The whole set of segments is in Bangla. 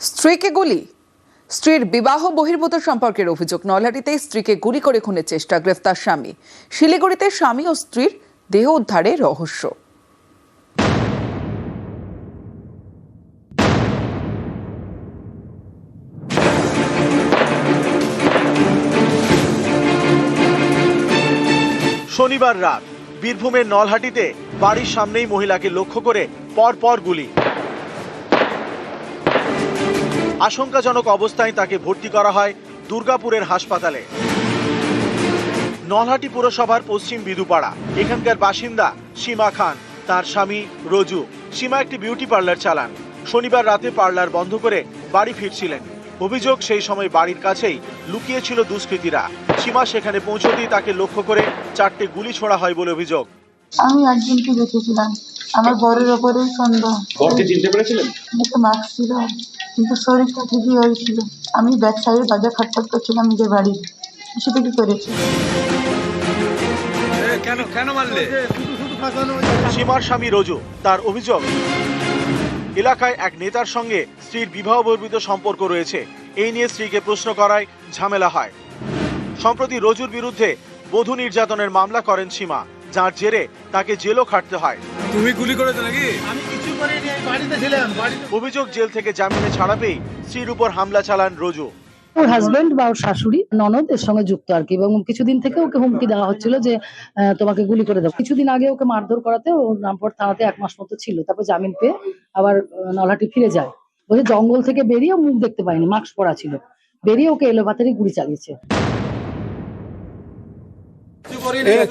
স্ত্রীকে গুলি। স্ত্রীর বিবাহ বহির্ভূত সম্পর্কের অভিযোগ। নলহাটিতে স্ত্রীকে গুলি করে খুনের চেষ্টা, গ্রেফতার স্বামী। শিলিগুড়িতে স্বামী ও স্ত্রীর দেহ উদ্ধারে রহস্য। শনিবার রাত, বীরভূমের নলহাটিতে বাড়ির সামনেই মহিলাকে লক্ষ্য করে পর পর গুলি। আশঙ্কাজনক অবস্থায় তাকে ভর্তি করা হয় দুর্গাপুরের হাসপাতালে। নলহাটি পুরসভার পশ্চিম বিদুপাড়া। এখানকার বাসিন্দা সীমা খান। তার স্বামী রজু। সীমা একটি বিউটি পার্লার চালান। শনিবার রাতে পার্লার বন্ধ করে বাড়ি ফিরছিলেন। অভিযোগ সেই সময় বাড়ির কাছেই লুকিয়েছিল দুষ্কৃতীরা। সীমা সেখানে পৌঁছতেই তাকে লক্ষ্য করে চারটে গুলি ছোড়া হয় বলে অভিযোগ। আমি একজনকে দেখেছিলাম। আমার বরের ওপরেই সন্দেহ। বরকে চিনতে পেরেছিলেন? মাস্ক ছিল। কিন্তু শরীরটা ঠিকই হয়েছিল। আমি ব্যাক সাইডে দরজা খটখট করছিলাম নিজের বাড়ির সেটা কি করেছি? কেন কেন মারলে? সীমার স্বামী রজু তার অভিযোগ এলাকায় এক নেতার সঙ্গে স্ত্রীর বিবাহ বর্বিত সম্পর্ক রয়েছে। এই নিয়ে স্ত্রীকে প্রশ্ন করায় ঝামেলা হয়। সম্প্রতি রজুর বিরুদ্ধে বধূ নির্যাতনের মামলা করেন সীমা যার জেরে তাকে জেলও খাটতে হয়। তুমি গুলি করেছ নাকি? আমি কিছু করিনি আমি বাড়িতে ছিলাম বাড়িতে। অভিযোগ জেল থেকে জামিনে ছাড়া পেয়ে স্ত্রীর উপর হামলা চালান রজু। ওর হাজবেন্ড বা ওর শাশুড়ি ননদ এর সঙ্গে যুক্ত আর কি এবং কিছুদিন থেকে ওকে হুমকি দেওয়া হচ্ছিল যে আহ, তোমাকে গুলি করে দেবো। কিছুদিন আগে ওকে মারধর করাতে ও রামপুর থানাতে এক মাস মতো ছিল তারপর জামিন পেয়ে আবার আহ, নলহাটি ফিরে যায়। বলছে জঙ্গল থেকে বেরিয়ে ও মুখ দেখতে পায়নি মাস্ক পরা ছিল। বেরিয়ে ওকে এলো ভাতারি গুলি চালিয়েছে।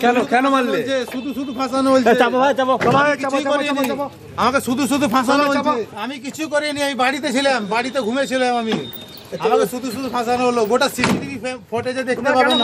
কেন কেন মারলে? শুধু শুধু ফাঁসানো হয়েছে। আমাকে শুধু শুধু ফাঁসানো হয়েছে আমি কিছু করিনি আমি বাড়িতে ছিলাম বাড়িতে ঘুমেছিলাম আমি। আমাকে শুধু শুধু ফাঁসানো হলো। গোটা সিসিটিভি ফুটেজে দেখতে পাবেন